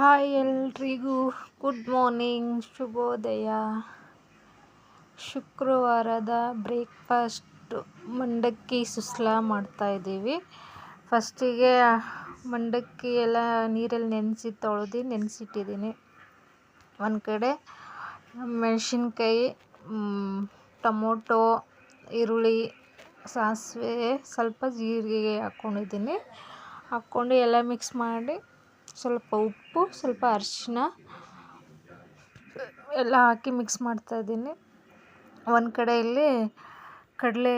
Hi ಎಲ್ರಿಗೂ good morning, ಶುಭೋದಯ. ಶುಕ್ರವಾರದ ಬ್ರೇಕ್ಫಾಸ್ಟ್ ಮಂಡಕ್ಕಿ ಸುಸ್ಲಾ ಮಾಡ್ತಾಯಿದ್ದೀವಿ ಫಸ್ಟಿಗೆ ಮಂಡಕ್ಕಿ ಎಲ್ಲ ನೀರಲ್ಲಿ ನೆನೆಸಿ ತೊಳೆದು ನೆನೆಸಿಟ್ಟಿದ್ದೀನಿ. ಒಂದು ಕಡೆ ಮೆಣಸಿನ್ಕಾಯಿ ಟೊಮೊಟೊ, ಈರುಳ್ಳಿ, ಸಾಸಿವೆ ಸ್ವಲ್ಪ ಜೀರಿಗೆ ಹಾಕ್ಕೊಂಡಿದ್ದೀನಿ ಹಾಕ್ಕೊಂಡು ಎಲ್ಲ ಮಿಕ್ಸ್ ಮಾಡಿ ಸ್ವಲ್ಪ ಉಪ್ಪು, ಸ್ವಲ್ಪ ಅರಿಶಿನ ಎಲ್ಲ ಹಾಕಿ ಮಿಕ್ಸ್ ಮಾಡ್ತಾಯಿದ್ದೀನಿ ಒಂದು ಕಡೆಯಲ್ಲಿ ಕಡಲೆ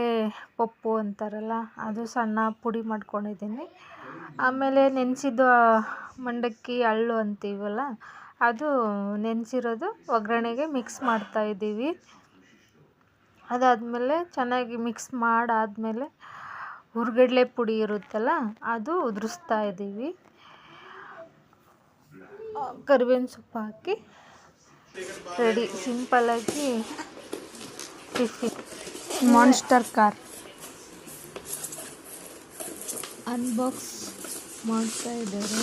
ಪಪ್ಪು ಅಂತಾರಲ್ಲ, ಅದು ಸಣ್ಣ ಪುಡಿ ಮಾಡ್ಕೊಂಡಿದ್ದೀನಿ. ಆಮೇಲೆ ನೆನೆಸಿದ್ದು ಮಂಡಕ್ಕಿ ಹಳ್ಳು ಅಂತೀವಲ್ಲ, ಅದು ನೆನೆಸಿರೋದು ಒಗ್ಗರಣೆಗೆ ಮಿಕ್ಸ್ ಮಾಡ್ತಾ ಇದ್ದೀವಿ. ಅದಾದಮೇಲೆ ಚೆನ್ನಾಗಿ ಮಿಕ್ಸ್ ಮಾಡಾದಮೇಲೆ, ಹುರ್ಗಡ್ಲೆ ಪುಡಿ ಇರುತ್ತಲ್ಲ, ಅದು ಉದುರಿಸ್ತಾ ಇದ್ದೀವಿ. ಕರಿಬೇವಿನ ಸೊಪ್ಪು ಹಾಕಿ ರೆಡಿ. ಸಿಂಪಲ್ಲಾಗಿ ಟಿಫಿನ್ ಮಾನ್ಸ್ಟರ್ ಕಾರ್ ಅನ್ಬಾಕ್ಸ್ ಮಾಡ್ತಾ ಇದ್ದಾರೆ.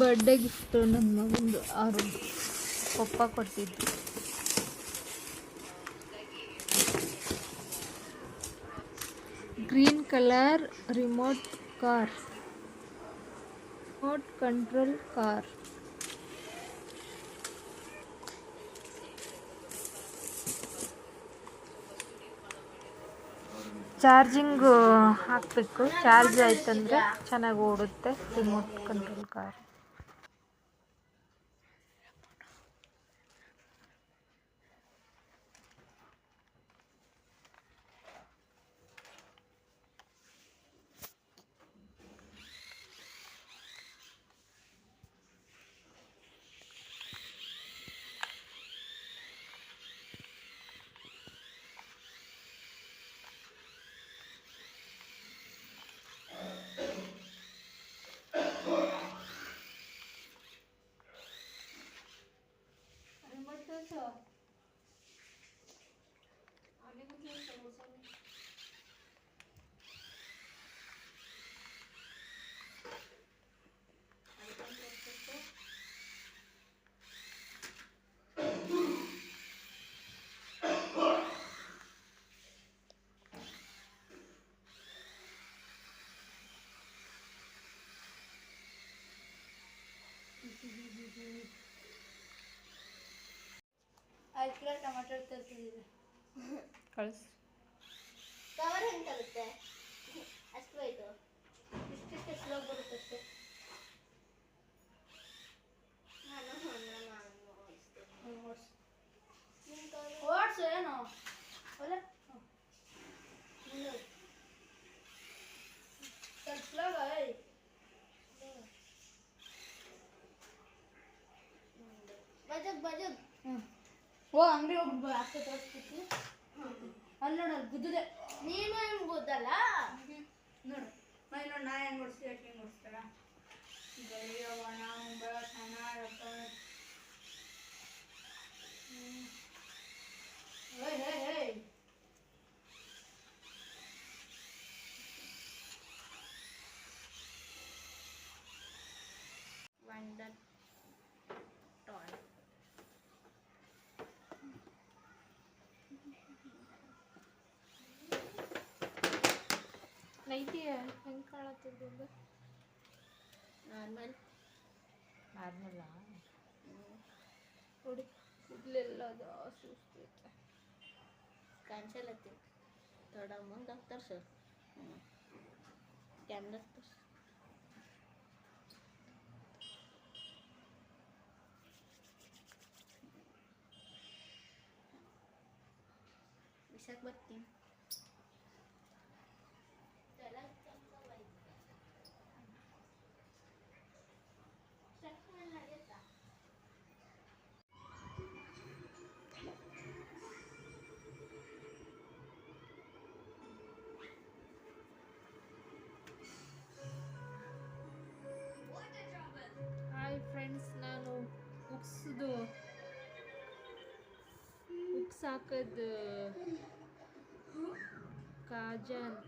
ಬರ್ಡೇ ಗಿಫ್ಟು ನನ್ನ ಮಗಂದು ಅವರು ಪಪ್ಪ ಕೊಟ್ಟಿದ್ದು green colour remote car remote control car. Charging ಹಾಕಬೇಕು. ಚಾರ್ಜ್ ಆಯ್ತಂದರೆ ಚೆನ್ನಾಗಿ ಓಡುತ್ತೆ remote control car. 켜서 아니고 켜서 무슨 Thank you. ಐದು ಕಿಲೋ ಟೊಮೆಟೊ ತರ್ತಿದ್ದೀವಿ ಕಳಿಸ್ ಕವರ್ ಹೆಂಗೆ ತರುತ್ತೆ ಅಷ್ಟು ಆಯಿತು ಇಷ್ಟಿಷ್ಟು ಸ್ಲೋ ಬರುತ್ತೆ ಅಷ್ಟೇ ನಾನು ಓಡಿಸು ಏನು ಹೊಲ ಸ್ವಲ್ಪ ಸ್ಲೋ ಏಯ್ ಬಜಗ್ ಬಜಗ್ ಓ, ಅಂಗಡಿ ಹೋಗಿ ಅಷ್ಟೇ ತೋರಿಸ್ಬಿಟ್ಟು ಅಲ್ಲಿ ನೋಡು, ಅಲ್ಲಿ ಗುದ್ದಿದೆ. ನೀನು ಹೆಂಗೆ ಗೊತ್ತಲ್ಲ ನೋಡು, ಮೈ ನೋಡಿ, ನಾ ಹೆಂಗೆ ಓಡಿಸ್ತೀವಿ ಅಕ್ಕ ಹೆಂಗೆ ಓಡಿಸ್ತಾರ ಗರಿಯವಣ ಸಣ್ಣ ರೊಕ್ಕ. ನೈಟಿ ಹೆಂಗೆ ಕಾಣತ್ತಿದ್ದು ನಾರ್ಮಲ್ ನಾರ್ಮಲ್ಲ ನೋಡಿ ಕೂದಲೆಲ್ಲ ಜಾಸ್ತಿ ಸುಸ್ತೈತೆ ಕಾಣಿಸಲತ್ತಿ ಥೋಡ ಮುಂದೆ ಹೋಗ್ತಾರೆ ಸರ್ ಹ್ಞೂ ಕ್ಯಾಮ್ರಾ ತೋರ್ಸು ಬಿಸಾಕ್ ಬರ್ತೀನಿ ಬುಕ್ಸ್ ಹಾಕೋದು ಕಾಜಲ್